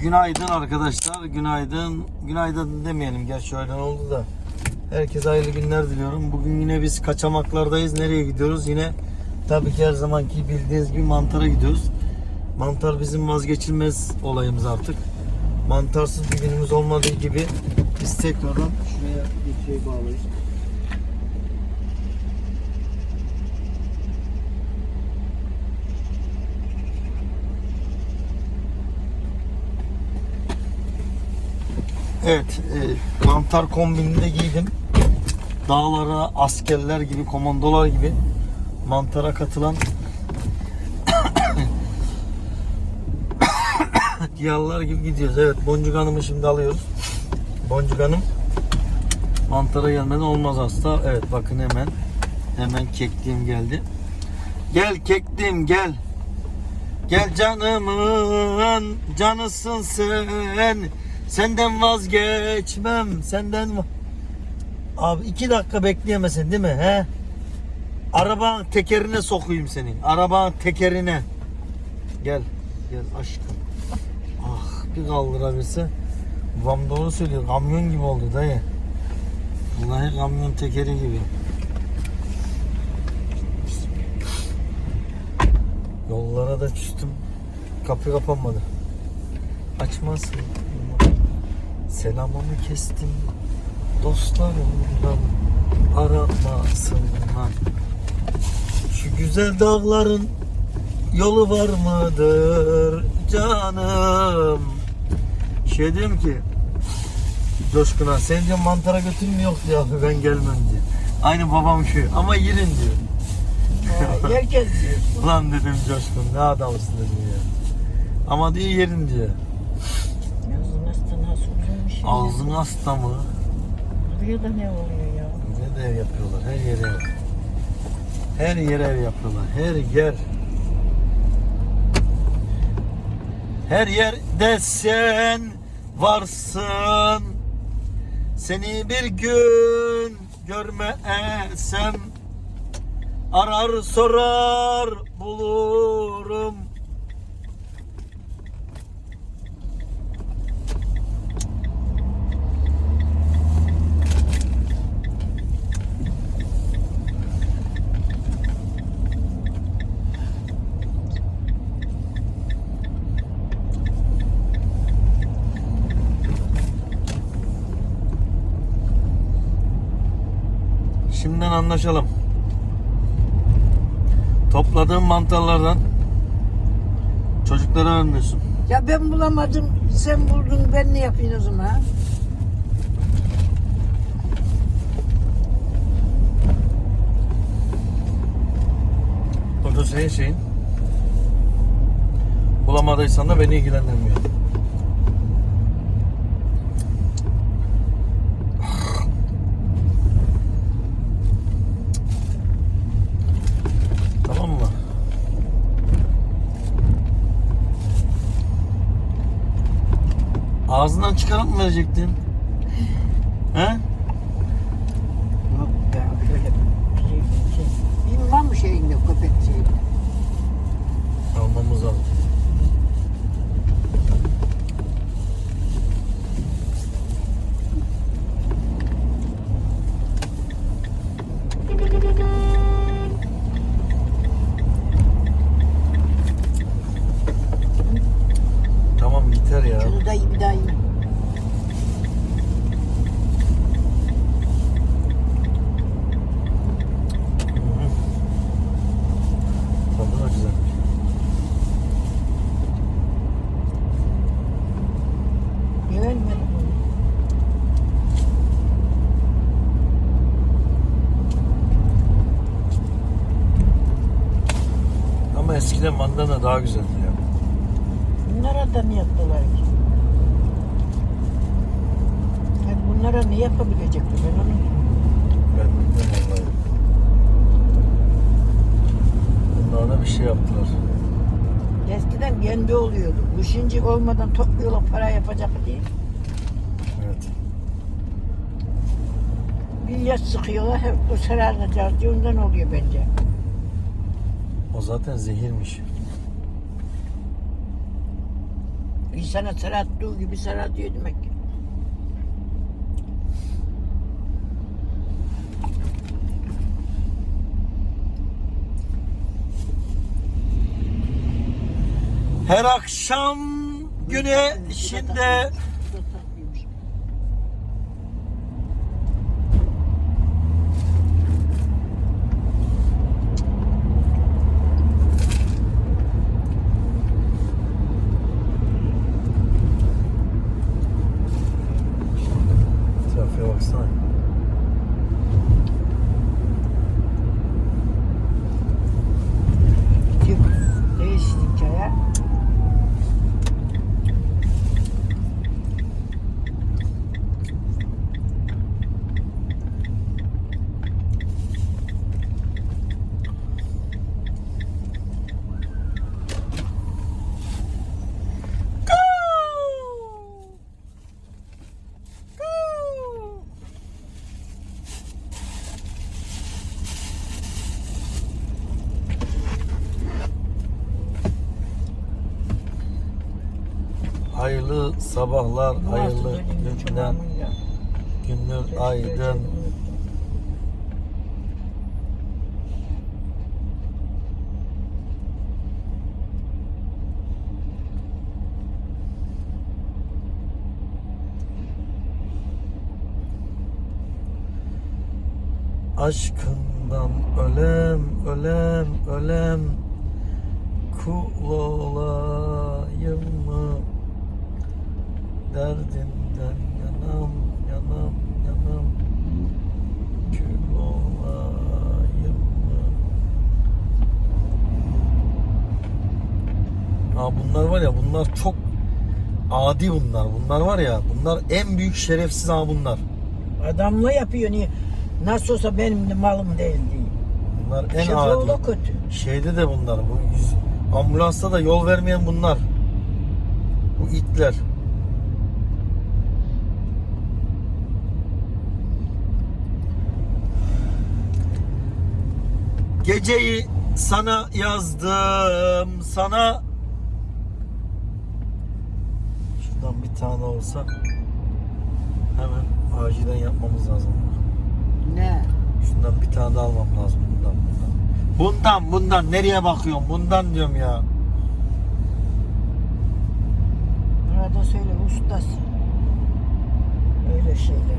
Günaydın arkadaşlar. Günaydın. Günaydın demeyelim. Gerçi öğlen oldu da. Herkese hayırlı günler diliyorum. Bugün yine biz kaçamaklardayız. Nereye gidiyoruz? Yine tabii ki her zamanki bildiğiniz gibi mantara gidiyoruz. Mantar bizim vazgeçilmez olayımız artık. Mantarsız bir günümüz olmadığı gibi biz tekrardan şuraya bir şey bağlayayım. Evet, e, mantar kombininde giydim. Dağlara askerler gibi, komandolar gibi mantara katılan diyarlar gibi gidiyoruz. Evet, Boncuk Hanım'ı şimdi alıyoruz. Boncuk Hanım mantara gelmeden olmaz hasta. Evet, bakın hemen hemen kekliğim geldi. Gel kekliğim gel. Gel canımın canısın sen. Senden vazgeçmem. Senden Abi iki dakika bekleyemezsin değil mi? He? Arabanın tekerine sokayım senin. Arabanın tekerine. Gel. Gel aşkım. Ah bir kaldırabilse. Babam doğru söylüyor. Kamyon gibi oldu dayı. Vallahi kamyon tekeri gibi. Yollara da küstüm. Kapı kapanmadı. Açmazsın. Selamımı kestim. Dostlarımdan aramasınlar. Şu güzel dağların yolu var mıdır canım? Şey diyorum ki Coşkun'a sen diyor mantara diyor abi ben gelmem diyor. Aynı babam şu ama yerin diyor. Ha, Herkes diyor. Ulan dedim Coşkun ne adamsın dedim ya. Ama diyor yerin diyor. Uzunmuş ya. Ağzın hasta mı? Buraya da ne oluyor ya? Ne de ev yapıyorlar her yere ev. Her yere ev yapıyorlar. Her yer. Her yerde sen varsın. Seni bir gün görmesem arar sorar bulurum. Şimdiden anlaşalım. Topladığım mantarlardan çocuklara vermiyorsun. Ya ben bulamadım, sen buldun, ben ne yapayım o zaman? O da senin şeyin. Bulamadıysan da beni ilgilendirmiyor. Tamam mı? Ağzından çıkarıp mı verecektin? He? Yok ya, şöyle bir şey, bir şey. Bilmem mı şeyin yok, köpek şeyin. Almamız lazım. Tamam yeter ya. Şunu da iyi bir daha iyi. Hı hı. Tadı da güzel. Güvenmedim bunu. Ama eskiden mandana daha güzeldi ya. Bunlara da ne yaptılar ki? Yani bunlara ne yapabilecekti ben onu Ben bilmiyorum vallahi. Bunlara da bir şey yaptılar. Eskiden kendi oluyordu. Bu şimdi olmadan topluyorlar para yapacak diye. Evet. Bir yaş sıkıyorlar hep o diye ondan oluyor bence. O zaten zehirmiş. İnsana sararttığı gibi sarartıyor demek ki. Her akşam güneşinde Şuraya baksana. Hayırlı sabahlar, hayırlı günler, günler aydın. Aşkından ölem, ölem, ölem Kul olayım mı? Derdinden yanam, yanam, yanam Kül olayım mı? Aa bunlar var ya bunlar çok adi bunlar. Bunlar var ya bunlar en büyük şerefsiz ha bunlar. Adamla yapıyor niye? Nasıl olsa benim de malım değil diye. Bunlar en Şoför adi. kötü. Şeyde de bunlar. Bu yüz, ambulansta da yol vermeyen bunlar. Bu itler. Geceyi sana yazdım sana Şuradan bir tane olsa hemen acilen yapmamız lazım. Ne? Şundan bir tane daha almam lazım bundan bundan. Bundan bundan nereye bakıyorum? Bundan diyorum ya. Burada söyle ustası. Öyle şeyler.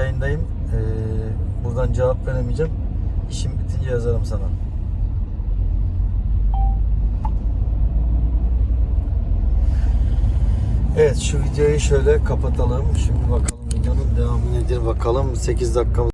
yayındayım. Ee, buradan cevap veremeyeceğim. İşim bitince yazarım sana. Evet şu videoyu şöyle kapatalım. Şimdi bakalım videonun devamı nedir bakalım. 8 dakika